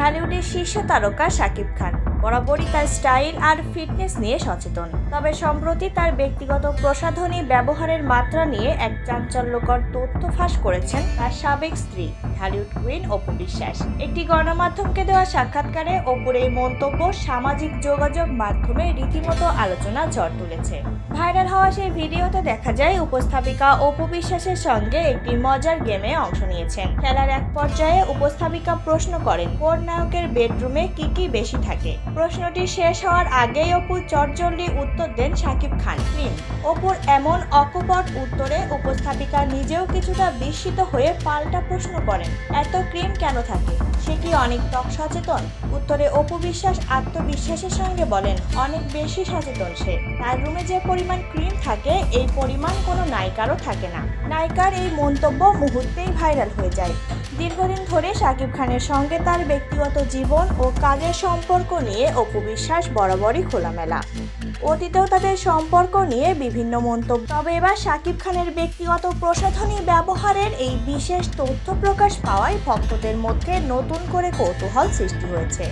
ঢালিউডের শীর্ষ তারকা শাকিব খান। বরাবরই তার স্টাইল আর ফিটনেস নিয়ে সচেতন। তবে সম্প্রতি তার ব্যক্তিগত প্রসাধনী ব্যবহারের মাত্রা নিয়ে এক চাঞ্চল্যকর তথ্য ফাঁস করেছেন তার সাবেক স্ত্রী হলিউড কুইন অপু বিশ্বাস। একটি গণমাধ্যমকে দেওয়া সাক্ষাৎকারে অপুর এই মন্তব্য সামাজিক যোগাযোগ মাধ্যমে রীতিমতো আলোচনা ঝড় তুলেছে। ভাইরাল হওয়া সেই ভিডিওতে দেখা যায়, উপস্থাপিকা অপু বিশ্বাসের সঙ্গে একটি মজার গেমে অংশ নিয়েছেন। খেলার এক পর্যায়ে উপস্থাপিকা প্রশ্ন করেন, কোন নায়কের বেডরুমে কি কি বেশি থাকে? প্রশ্নটি শেষ হওয়ার আগেই অপু চটজলদি উত্তর দেন শাকিব খান। ক্লিন অপুর এমন অকপট উত্তরে উপস্থাপিকা নিজেও কিছুটা বিস্মিত হয়ে পাল্টা প্রশ্ন করেন, এত ক্রিম কেন থাকে? সে কি অনেক ত্বক সচেতন? উত্তরে অপু বিশ্বাস আত্মবিশ্বাসের সঙ্গে বলেন, অনেক বেশি সচেতন সে। তার রুমে যে পরিমাণ ক্রিম থাকে, এই পরিমাণ কোনো নায়িকারও থাকে না। নায়িকার এই মন্তব্য মুহূর্তেই ভাইরাল হয়ে যায়। দীর্ঘদিন ধরে শাকিব খানের সঙ্গে তার ব্যক্তিগত জীবন ও কাজের সম্পর্ক নিয়ে অপু বিশ্বাস বরাবরই খোলামেলা। অতীতেও তাদের সম্পর্ক নিয়ে বিভিন্ন মন্তব্য। তবে এবার শাকিব খানের ব্যক্তিগত প্রসাধনী ব্যবহারের এই বিশেষ তথ্য প্রকাশ পাওয়ায় ভক্তদের মধ্যে নতুন করে কৌতূহল সৃষ্টি হয়েছে।